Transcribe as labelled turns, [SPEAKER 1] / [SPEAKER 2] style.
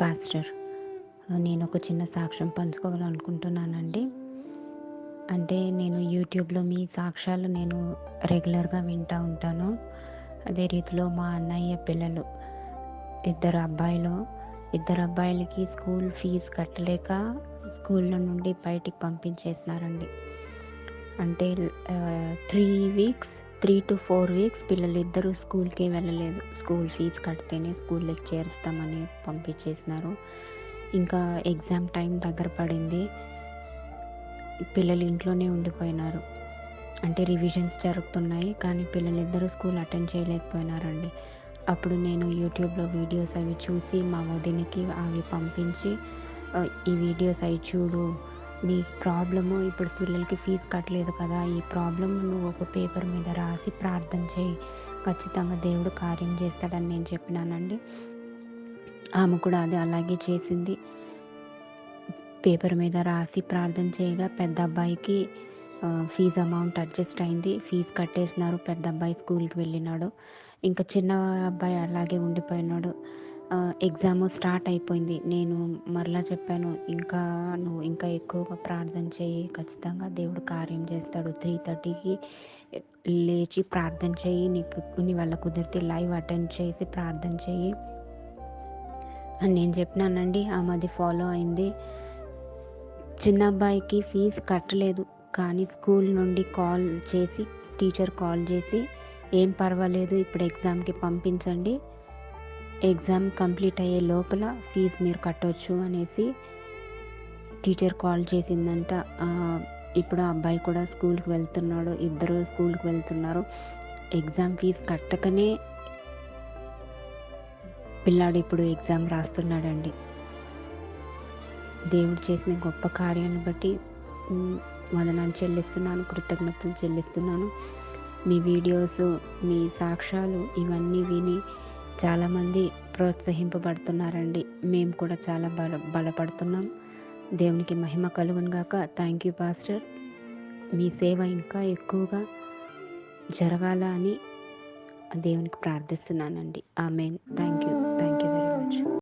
[SPEAKER 1] Pastor నేను ఒక చిన్న సాక్ష్యం పంచుకోవాలనుకుంటున్నానండి. అంటే నేను యూట్యూబ్లో మీ సాక్ష్యాలు నేను రెగ్యులర్గా వింటూ ఉంటాను. అదే రీతిలో మా అన్నయ్య పిల్లలు ఇద్దరు అబ్బాయిలు ఇద్దరు అబ్బాయిలకి స్కూల్ ఫీజు కట్టలేక స్కూల్లో నుండి బయటికి పంపించేసినారండి. అంటే three weeks three to four weeks పిల్లలు స్కూల్కి వెళ్ళలేదు. స్కూల్ ఫీజు కడితేనే స్కూల్లోకి చేరుస్తామని పంపించేసినారు. ఇంకా ఎగ్జామ్ టైం దగ్గర పడింది. పిల్లలు ఇంట్లోనే ఉండిపోయినారు. అంటే రివిజన్స్ జరుగుతున్నాయి కానీ పిల్లలిద్దరూ స్కూల్ అటెండ్ చేయలేకపోయినారండి. అప్పుడు నేను యూట్యూబ్లో వీడియోస్ అవి చూసి మా వదినకి అవి పంపించి ఈ వీడియోస్ అవి చూడు నీ ప్రాబ్లము ఇప్పుడు పిల్లలకి ఫీజు కట్టలేదు కదా ఈ ప్రాబ్లం నువ్వు ఒక పేపర్ మీద రాసి ప్రార్థన చేయి. ఖచ్చితంగా దేవుడు కార్యం చేస్తాడని నేను చెప్పినానండి. ఆమె కూడా అది అలాగే చేసింది. పేపర్ మీద రాసి ప్రార్థన చేయగా పెద్ద అబ్బాయికి ఫీజు అమౌంట్ అడ్జస్ట్ అయింది. ఫీజు కట్టేసినారు పెద్ద అబ్బాయి స్కూల్కి వెళ్ళినాడు. ఇంకా చిన్న అబ్బాయి అలాగే ఉండిపోయినాడు. ఎగ్జామ్ స్టార్ట్ అయిపోయింది. నేను మరలా చెప్పాను ఇంకా నువ్వు ఇంకా ఎక్కువగా ప్రార్థన చేయి ఖచ్చితంగా దేవుడు కార్యం చేస్తాడు. త్రీ థర్టీకి లేచి ప్రార్థన చేయి నీకు నీ వల్ల కుదిరితే లైవ్ అటెండ్ చేసి ప్రార్థన చేయి అని నేను చెప్పినానండి. ఆమె అది ఫాలో అయింది. చిన్న అబ్బాయికి ఫీజు కట్టలేదు. కానీ స్కూల్ నుండి కాల్ చేసి టీచర్ కాల్ చేసి ఏం పర్వాలేదు ఇప్పుడు ఎగ్జామ్కి పంపించండి. ఎగ్జామ్ కంప్లీట్ అయ్యే లోపల ఫీజు మీరు కట్టవచ్చు అనేసి టీచర్ కాల్ చేసిందంట. ఇప్పుడు ఆ అబ్బాయి కూడా స్కూల్కి వెళ్తున్నాడు. ఇద్దరు స్కూల్కి వెళ్తున్నారు. ఎగ్జామ్ ఫీజు కట్టకనే పిల్లాడు ఇప్పుడు ఎగ్జామ్ రాస్తున్నాడండి. దేవుడు చేసిన గొప్ప కార్యాన్ని బట్టి వదనాలు చెల్లిస్తున్నాను కృతజ్ఞతలు చెల్లిస్తున్నాను. మీ వీడియోస్ మీ సాక్ష్యాలు ఇవన్నీ విని చాలామంది ప్రోత్సహింపబడుతున్నారండి. మేము కూడా చాలా బల బలపడుతున్నాం. దేవునికి మహిమ కలుగును గాక. థ్యాంక్ యూ పాస్టర్ మీ సేవ ఇంకా ఎక్కువగా జరగాల అని దేవునికి ప్రార్థిస్తున్నానండి. Amen thank you